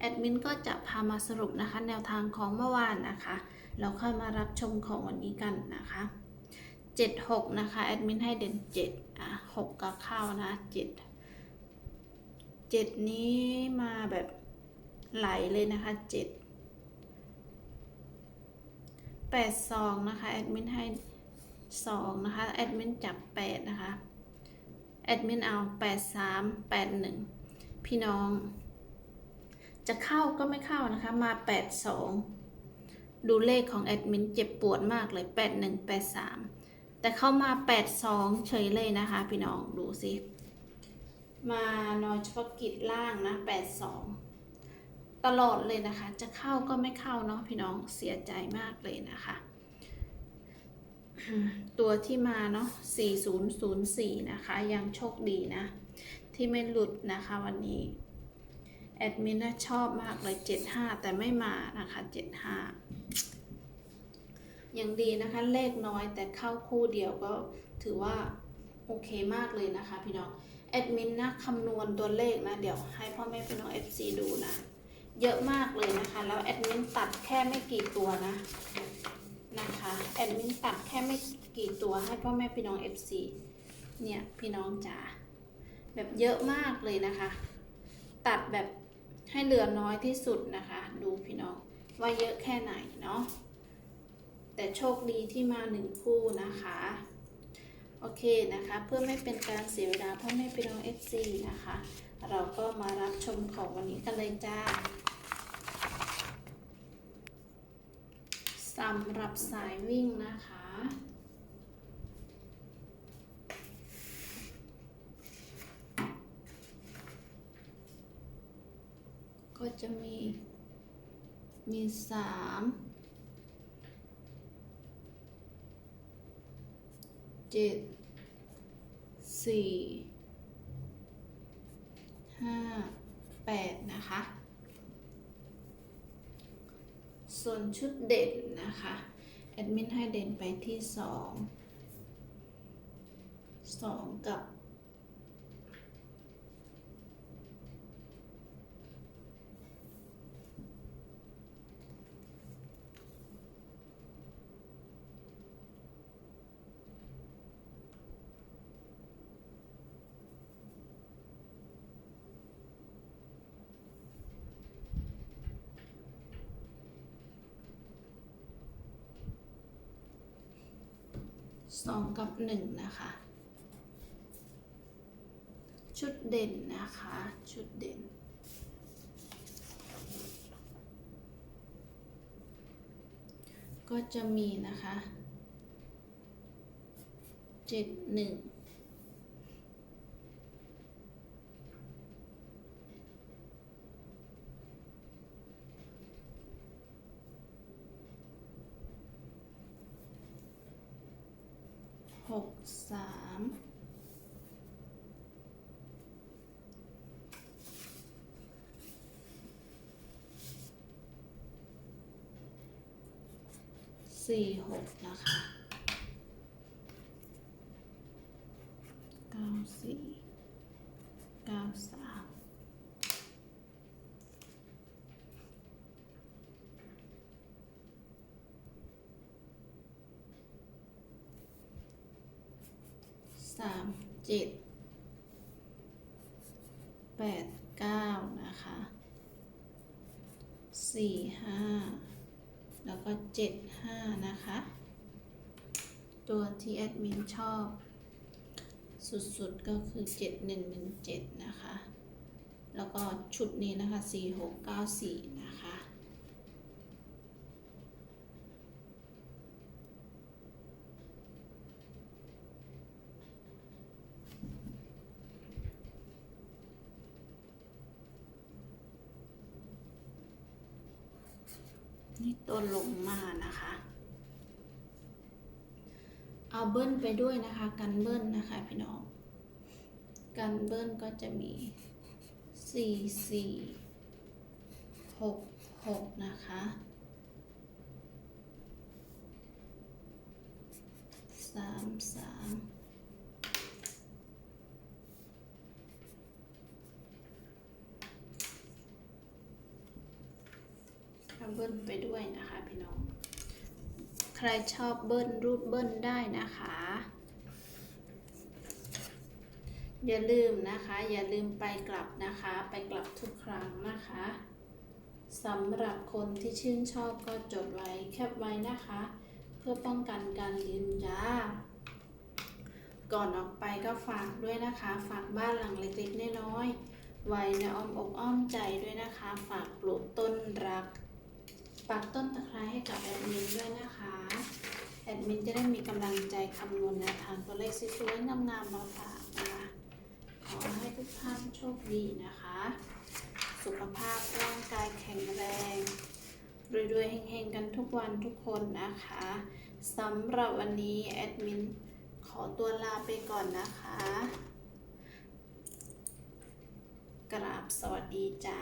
แอดมินก็จะพามาสรุปนะคะ แนวทางของเมื่อวานนะคะ เราค่อยมารับชมของวันนี้กันนะคะ 76 นะคะแอดมินให้เด่น7อะ6ก็เข้านะ 7 7 นี้มาแบบไหลเลยนะคะ 7 82 นะคะแอดมินให้ 2 นะคะแอดมินจับ 8 นะคะแอดมินเอา 83 81 พี่น้อง จะเข้าก็ไม่เข้านะคะ มา 82 ดูเลขของแอดมินเจ็บปวดมากเลย 81 83 แต่เข้ามา 82 เฉยเลยนะคะ พี่น้องดูสิ มานอยเฉพาะกิจล่างนะ 82 ตลอดเลยนะคะ จะเข้าก็ไม่เข้าเนาะพี่น้องเสียใจมากเลยนะคะ ตัวที่มาเนาะ 4004 นะคะ ยังโชคดีนะ ที่ไม่หลุดนะคะวันนี้ แอดมินน่าชอบมากเลย75แต่ไม่มานะคะ75ยังดีนะคะเลขน้อยแต่เข้าคู่เดียวก็ถือว่าโอเคมากเลยนะคะพี่น้องแอดมินนะคำนวณตัวเลขนะ เดี๋ยวให้พ่อแม่พี่น้อง FC ดูนะ เยอะมากเลยนะคะ แล้วแอดมินตัดแค่ไม่กี่ตัวนะนะคะแอดมินตัดแค่ไม่กี่ตัวให้พ่อแม่พี่น้อง FC เนี่ยพี่น้องจ๋าแบบเยอะมากเลยนะคะ ตัดแบบ ให้เหลือน้อยที่สุดนะคะ ดูพี่น้องว่าเยอะแค่ไหนเนาะแต่โชคดีที่มาหนึ่งคู่นะคะ โอเคนะคะ เพื่อไม่เป็นการเสียเวลาพ่อแม่พี่น้อง FC นะคะ เราก็มารับชมของวันนี้กันเลยจ้าสำหรับสายวิ่งนะคะ ก็จะมีมีสามเจ็ดสี่ห้าแปดนะคะ ส่วนชุดเด่นนะคะ แอดมินให้เด่นไปที่สองสองกับ สองกับหนึ่งนะคะ ชุดเด่นนะคะ ชุดเด่น ก็จะมีนะคะเจ็ดหนึ่ง หกสามสี่หกนะคะเก้าสี่เก้าสาม สามเจ็ดแปดเก้านะคะสี่ห้าแล้วก็เจ็ดห้านะคะ ตัวที่แอดมินชอบ สุดๆก็คือเจ็ดหนึ่งหนึ่งเจ็ดนะคะ แล้วก็ชุดนี้นะคะสี่หกเก้าสี่นะคะ นี่ตัวลงมานะคะ เอาเบิ้ลไปด้วยนะคะ กันเบิ้ลนะคะพี่น้อง กันเบิ้ลก็จะมีสี่สี่หกหกนะคะสามสาม เบิ้ลไปด้วยนะคะพี่น้อง ใครชอบเบิ้ลรูดเบิ้ลได้นะคะ อย่าลืมนะคะ อย่าลืมไปกลับนะคะ ไปกลับทุกครั้งนะคะสำหรับคนที่ชื่นชอบก็จดไว้แคปไว้นะคะ เพื่อป้องกันการลืมจ้าก่อนออกไปก็ฝากด้วยนะคะ ฝากบ้านหลังเล็กๆน้อยๆไว้ในอ้อมอกอ้อมใจด้วยนะคะ ฝากปลูกต้นรัก ปักต้นตะไคร้ให้กับแอดมินด้วยนะคะ แอดมินจะได้มีกำลังใจคำนวณแนวทางตัวเลขสวยๆงามๆมาฝากนะคะ ขอให้ทุกท่านโชคดีนะคะ สุขภาพร่างกายแข็งแรงรวยๆเฮงๆกันทุกวันทุกคนนะคะสำหรับวันนี้แอดมินขอตัวลาไปก่อนนะคะ กราบสวัสดีจ้า